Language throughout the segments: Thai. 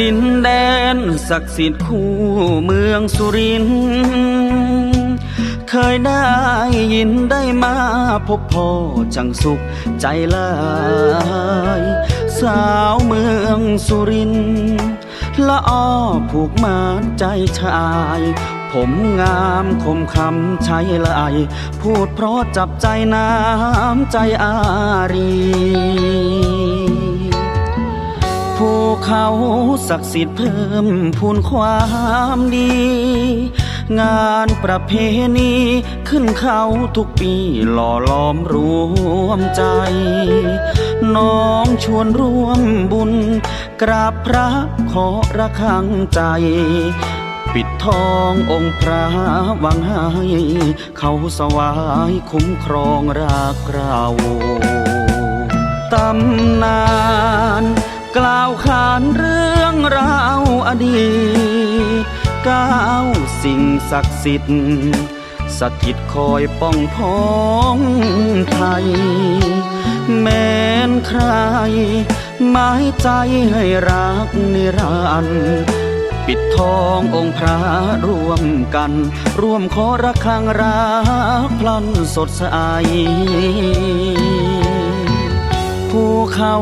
ดินแดนศักดิ์สิทธิ์คู่เมืองสุรินทร์เคยได้ยินได้มาพบพ่อจังสุขใจลาย สาวเมืองสุรินทร์ละอ้อผูกมาใจชาย ผมงามคมคำใช้ลายพูดเพราะจับใจน้ำใจอารี ภูเขาศักดิ์สิทธิ์เพิ่มพูนความดี งานประเพณีขึ้นเขาทุกปีหล่อล้อมรวมใจ น้องชวนร่วมบุญ กราบพระขอระฆังใจ ปิดทององค์พระวังให้เขาสวายคุ้มครองรักเราตำนานกล่าวขานเรื่องราวอดีตก้าวสิ่งศักดิ์สิทธิ์สถิตคอยป้องพ้องไทย แม้นใครหมายใจให้รักนิรันดร์ ปิดทององค์พระร่วมกัน ร่วมขอระฆังรักพลันสดใสภูเขา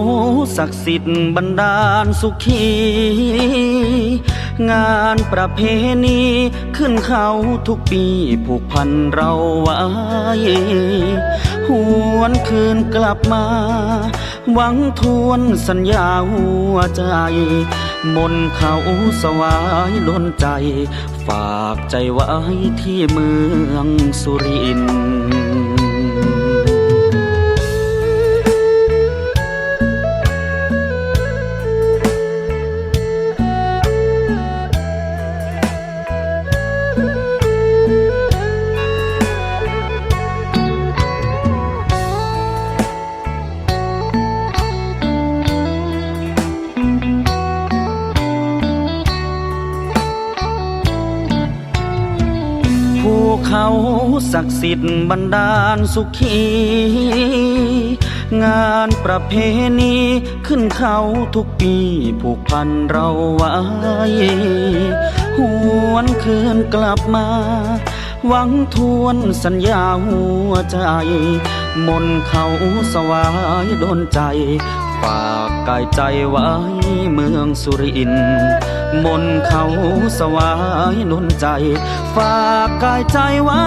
ศักดิ์สิทธิ์บันดาลสุขี งานประเพณีขึ้นเขาทุกปีผูกพันเราไว้ หวนคืนกลับมา หวังทวนสัญญาหัวใจ มนเขาสวายล้นใจ ฝากใจไว้ที่เมืองสุรินทร์ เขาศักดิ์สิทธิ์บันดาลสุขี งานประเพณีขึ้นเขาทุกปีผูกพันเราไว้ หวนคืนกลับมา หวังทวนสัญญาหัวใจ มนเขาสวายโดนใจ ฝากกายใจไว้เมืองสุริน มนเขาสวายนุนใจ ฝากกายใจไว้